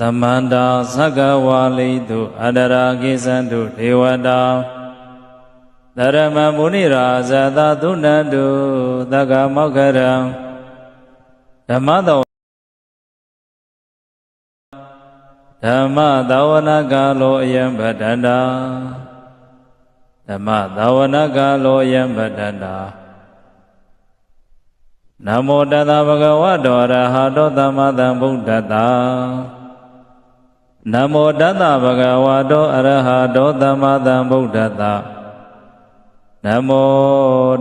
သမန္တာသက္ကဝါလိတုအတရာကိသန္တုဒေဝတာသရမမုနိရာဇသသုဏတုသက္ကမောက္ခရံဓမ္မတောဓမ္မသဝနာကာလောအယံဗဒန္တာဓမ္မသဝနာကာလောအယံဗဒန္တာနမောတတဗဂဝတောအရဟတောသမ္မာသမ္ဗုဒ္ဓတ္တ နမောတတဗဂဝတောအရဟတောသမ္မာသမ္ဗုဒ္ဓတ္တနမော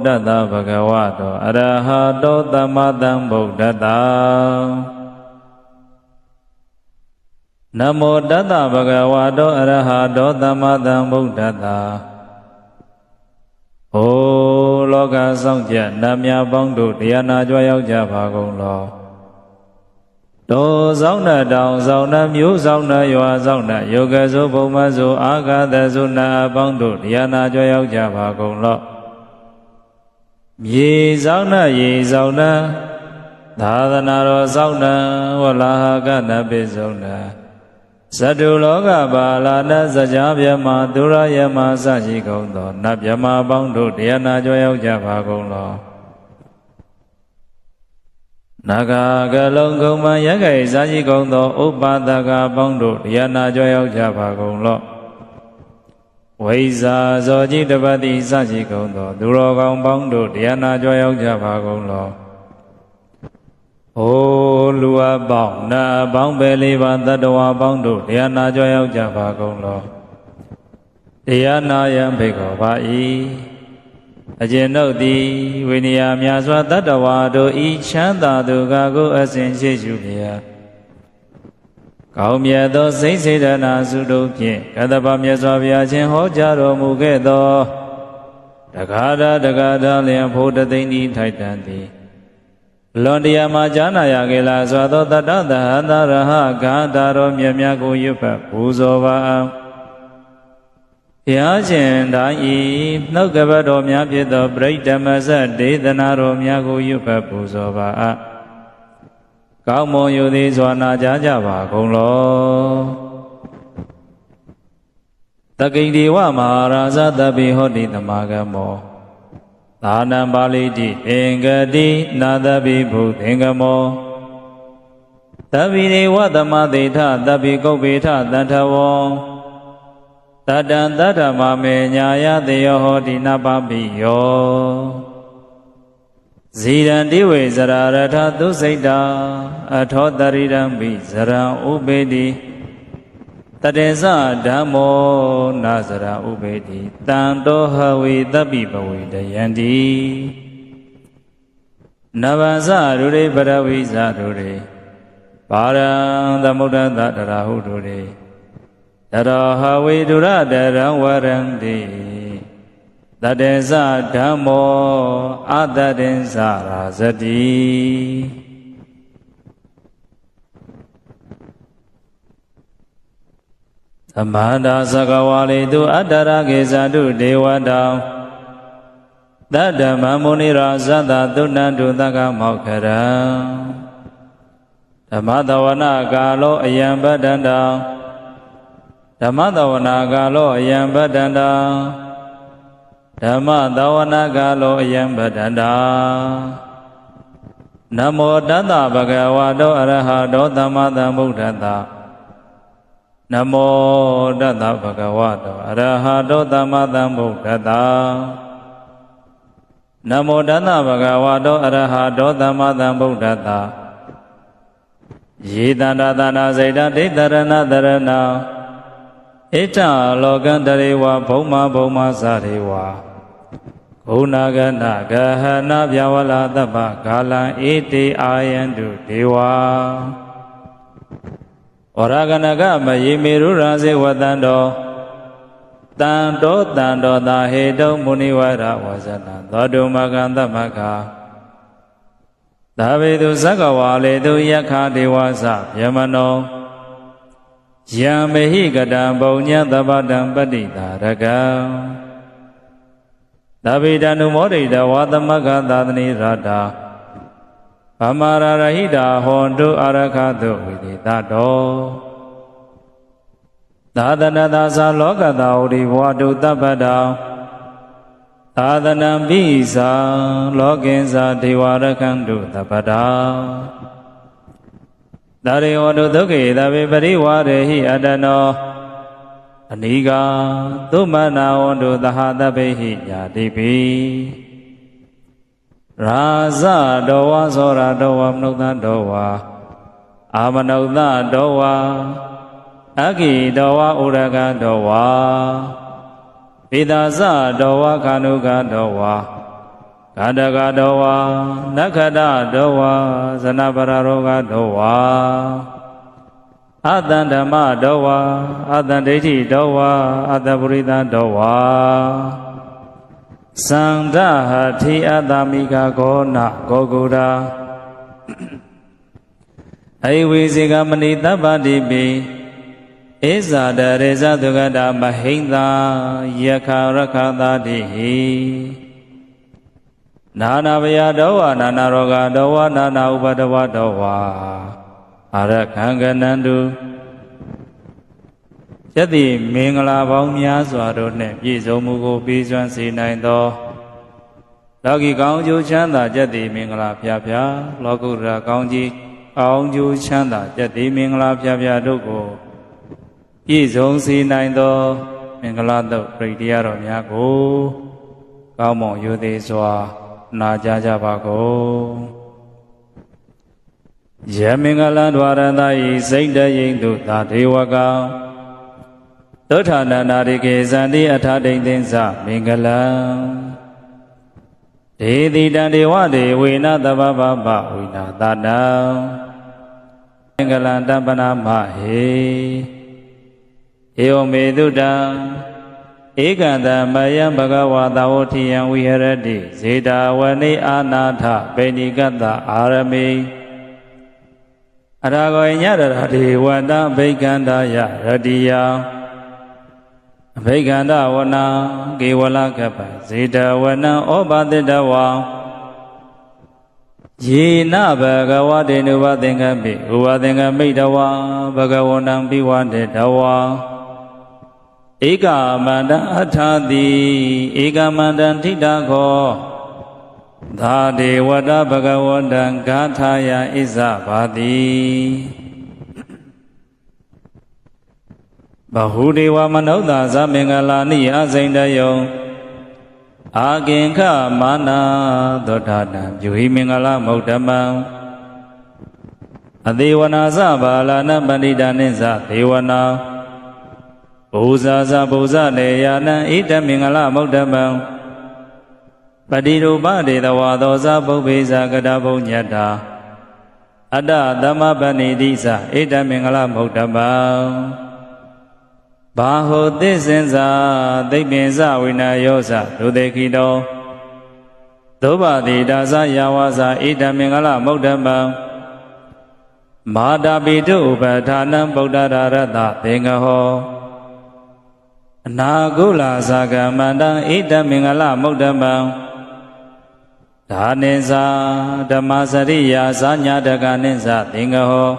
တတဗဂဝတောအရဟတောသမ္မာသမ္ဗုဒ္ဓတ္တနမောတတဗဂဝတောအရဟတောသမ္မာသမ္ဗုဒ္ဓတ္တဩလောကဆောင်ကြနတ်များပေါင်းတို့တရားနာကြွရောက်ကြပါကုန်လော တောဆောင်နတောင်ဆောင်နမျိုးဆောင်နရွာဆောင်နယောဂဇုဘုံမဇုအာဂသဇုနာအပေါင်းတို့တရားနာကြွရောက်ကြပါကုန်လောမြေဆောင်နရေဆောင်နသာသနာတော်ဆောင်နဝလာဟကနပိစုံနာဇတုလောကပါလာနစကြာမြမဒုရယမစရှိကုန်သောနတ်မြမပေါင်းတို့တရားနာကြွရောက်ကြပါကုန်လော နာဂကလုံးကုံမရက်ကြိစားရှိကုန်သောဥပပါဒကပေါင်းတို့တရားနာကြွရောက်ကြပါကုန်လောဝိဇာဇောจิตပတိစရှိကုန်သောသူတော်ကောင်းပေါင်းတို့တရားနာကြွရောက်ကြပါကုန်လောအိုလူအပေါင်းနာအပေါင်းပဲလေးပါတတ္တဝါပေါင်းတို့တရားနာကြွရောက်ကြပါကုန်လောတရားနာယံဘေကောပါ၏ အကျဉ်ုပ်သည်ဝိနည်းများစွာတတ္တဝါတို့ဤချမ်းသာသူကကိုအစဉ်ရှိရှုလျာကောင်းမြတ်သောစိတ်စေတနာစုတို့ဖြင့်ကတ္တပမြတ်စွာဘုရားရှင်ဟောကြားတော်မူခဲ့သောတက္ကရာတက္ကရာလျံဖို့တသိမ့်ဤထိုက်တန်သည်လွန်တရားမှာဈာနာရကေလာစွာသောတတ္တသဟတရဟဂါတာတော်မြတ်များကိုရွတ်ဖတ်ပူဇော်ပါ ဘုရားရှင်တိုင်းဤနှုတ်ကပတ်တော်များဖြစ်သောပရိဓမ္မစဒေသနာတော်များကိုရွတ်ဖတ်ပူဇော်ပါအကောင်းမွန်ယူသည်စွာနာကြားကြပါကုန်လောတကိန္ဒီဝမဟာရာဇတပိဟောတိတမဂမောသာနံပါဠိတိအင်္ဂတိနာသဗ္ဗိဘုသင်္ကမောသဗ္ဗိဒေဝသမသေထသဗ္ဗိကုပ္ပေထတန္ထဝံ တတံတတ္ထမမေညာယတေယောဟောတိနပပိယောဇီရံတိဝေဇရာရထသုစိတ်တာအထောတရိရံပိဇရံဥပေတိတတေဇဓမ္မောနာဇရာဥပေတိတံတောဟဝေတပိပဝေတယန္တိနဗံဇရူရိပရဝိဇရူရိပါရံသမုဒ္ဒတတရာဟုတုရိ တရောဟဝေဒုရတရံဝရံတိတတေဇဓမ္မောအတတေဇရာဇတိသမန္တာသကဝါလေတုအတ္တရကေဇတုဒေဝတောင်တတ္တမမုနိရာဇတသုဏ္ဍုသကမောက္ခရံဓမ္မတဝနာကာလောအယံပတ္တန္တံ ဓမ္မတဝနာကာလောအယံပတ္တန္တံဓမ္မတဝနာကာလောအယံပတ္တန္တံနမောတတ္တဗဂဝတောအရဟတောသမ္မာသမ္ဗုဒ္ဓတ္တနမောတတ္တဗဂဝတောအရဟတောသမ္မာသမ္ဗုဒ္ဓတ္တနမောတတ္တဗဂဝတောအရဟတောသမ္မာသမ္ဗုဒ္ဓတ္တယေတန္တသနာစိတ်တဒိဋ္ဌရဏတရဏ ဣဋ္ဌလောကံတရေဝဘုံမဘုံမသရေဝဂုဏကနဂဟနဗျဝလာတပ္ပဂါလံဣတိအာယန္တုဒေဝဝရကနကမယေမေရုရာဇေဝတံတောတံတောတံတောသာဟေတုံမုနိဝရဝဇနံသောတုမကံတမကသာဝေတုဇဂဝါလေတုယခဒေဝသဗျမနော ယံမဟိကတံပုံညသဗ္ဗတံပတိတာရကံသဗ္ဗေတနုမောဒိတဝါသမကသာသနိရတာဗမာရရဟိတာဟောတုအာရခတုဝိသေတတောသာသနသာသာလောကတာဝရိဘဝတုတပ္ပတံသာသနံပိသံလောကင်္စာဒေဝရကံတုတပ္ပတံ သာရေဝတုဒုက္ခေသဗေပရိဝရေဟိအတနောအနိကာသုမနာဝန္တုသဟတပိဟိညာတိပိရာဇတောဝသောရတောဝမနုဿတောဝအာမနုဿတောဝအဂိတောဝဥရကတောဝပိသာဇတောဝခန္ဓုကတောဝ ကန္တကတောဝနက္ခတတောဝဇနပရရောဂတောဝအတံဓမ္မတောဝအတံဒိဋ္ဌိတောဝအတပရိသတောဝသန္တဟထိအတမိကကောနကောကုရာအိဝေစေကမဏိတပ္ပတိပိဧဇာတရေဇသုကတာမဟိန္တာယခရခတာတိဟိ နာနာဘယတောဝနာနာရောဂတောဝနာနာဥပဒဝတောဝအာရခံကနန္တုယတိမင်္ဂလာပေါင်းများစွာတို့နှင့်ပြည့်စုံမှုကိုပြီးစွမ်းစေနိုင်သောလောကီကောင်းကျိုးချမ်းသာကြတိမင်္ဂလာဖျားဖျားလောကုတ္တရာကောင်းကြီးကောင်းကျိုးချမ်းသာကြတိမင်္ဂလာဖျားဖျားတို့ကိုပြည့်စုံစေနိုင်သော မင်္ဂလာတုတ်ပြိတရားတော်များကို ကောင်းမွန်ရိုသေစွာ နာကြကြပါကုန်ယမင်္ဂလံ ద్వార တယိစိတ်တယိန်တုသာဒေဝကံဒုဋ္ဌာနန္ဒာရိကေဇန္တိအထာဒိဋ္ဌိသမင်္ဂလံဒေတိတံဒေဝဒေဝေနသဗ္ဗဗဗဝိနာသတံမင်္ဂလံတပ္ပနာမဟေဧဝမေတုတံ ဧကံတမယံဘဂဝါသာဝတိယံဝိဟရတိဇေတာဝနေအာနာထပေဏိကတအာရမေအရာဂောညရရတိဝတ္တဘိက္ခန္တာယရတိယအဘိက္ခန္တဝနံကေဝလကပ္ပဇေတဝနံဩဘာတိတဝံယေနဘဂဝတေနုဘသင်္ကပိဥဘသင်္ကမိတဝံဘဂဝန္တံပိဝတေတဝံ ဧကမန္တအထာတိဧကမန္တံထိတာခောသာဒေဝတဘဂဝန္တံဂါထာယဣဇဘာတိဘဟုဒေဝမနုဿာသမင်္ဂလာနိအစိန်တယုံအာကင်ခမာနာသောတာတံပြုဟိမင်္ဂလာမௌဓမံအသေးဝနာသဘာလာနပဏိတာနိသဒေဝနာ ဘုဇာဇဘုဇနေယာနံဣတမင်္ဂလမௌဓမံပတိရူပဒေတဝါသောဇပုပ္ပေဇာကတဘုံညတ္တာအတ္တသမပဏိတိသဣတမင်္ဂလမௌဓမံဘာဟုသစ္စင်္စာသိပ္ပင်ဇဝိနာယောဇဒုသေခိတောသောဘာတိဒါဇယာဝဇဣတမင်္ဂလမௌဓမံမာတာပိတုဥပဌာနံဗုဒ္ဓရာရတသင်္ဃဟော အနာကုလာဇာကမန္တံဣတမင်္ဂလမௌဓမံဒါနိဇာဓမ္မစရိယာဇာညာတကနိဇာသင်္ဃဟော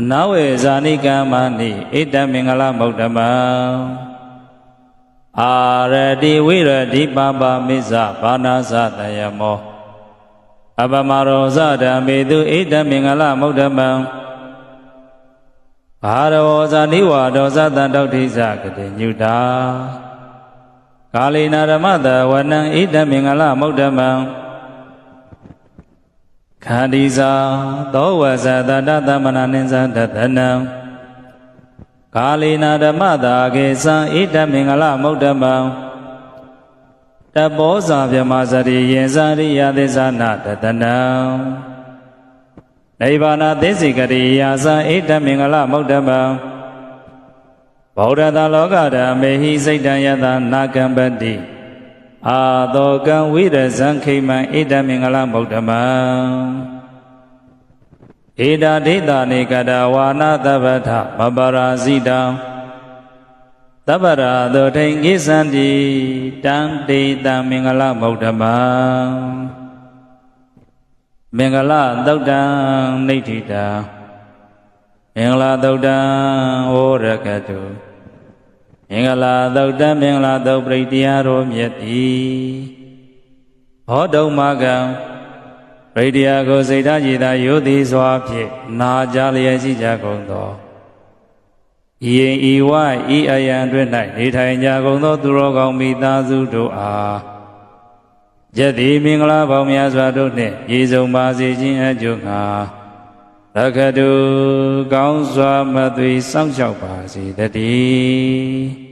အနာဝေဇာနိကမနိဣတမင်္ဂလမௌဓမံအာရတိဝိရတိပပမိဇဘာနာဇတယမောအပမရောဇဓမ္မေတုဣတမင်္ဂလမௌဓမံ ဘာရောဇာနိဝါဒောဇတံတောဋ္ဌိဇကတိညုတာကာလိနာဓမ္မတဝနံဣတမင်္ဂလမௌဓမံခန္ဒီဇာသောဝဇတတသမနာနိဇတတနံကာလိနာဓမ္မတာကေသံဣတမင်္ဂလမௌဓမံတဘောဇာဗြဟ္မာစရိယင်ဇာရိယသစ္စာနာတတနံ နိဗ္ဗာနသစ္စိကရိယာသံဣတမင်္ဂလမௌဓမံဗောဓတာလောကဓမ္မေဟိစိတ်တံယတနာကံပတိအာသောကံဝိရဇံခိမံဣတမင်္ဂလမௌဓမံဧတာဒိဋ္ဌာနေကတဝါနာတပ္ပထမပရာဇိတံတပ္ပရာသောထိန်ကိသန္တိတံတေတံမင်္ဂလမௌဓမံ မင်္ဂလသုတ်တံနိဋ္ဌိတံမင်္ဂလာသုတ်တံဝရကတုမင်္ဂလာသုတ်တံမင်္ဂလာသုတ်ပရိတရားတော်မြတ်တိဟောတုံမကံပရိတရားကိုစိတ်ဓာတ်ရည်သာယုသည်စွာဖြင့်နာကြလျက်ရှိကြကုန်သောဤရင်ဤဝဤအယံတွင်၌နေထိုင်ကြကုန်သော သူတော်ကောင်းမိသားစုတို့အား ယတိမင်္ဂလာပေါင်းများစွာတို့နှင့်ဤဆုံးပါစေခြင်းအကျိုးငှာရခတုကောင်းစွာမသွေစောင့်ရှောက်ပါစေတည်း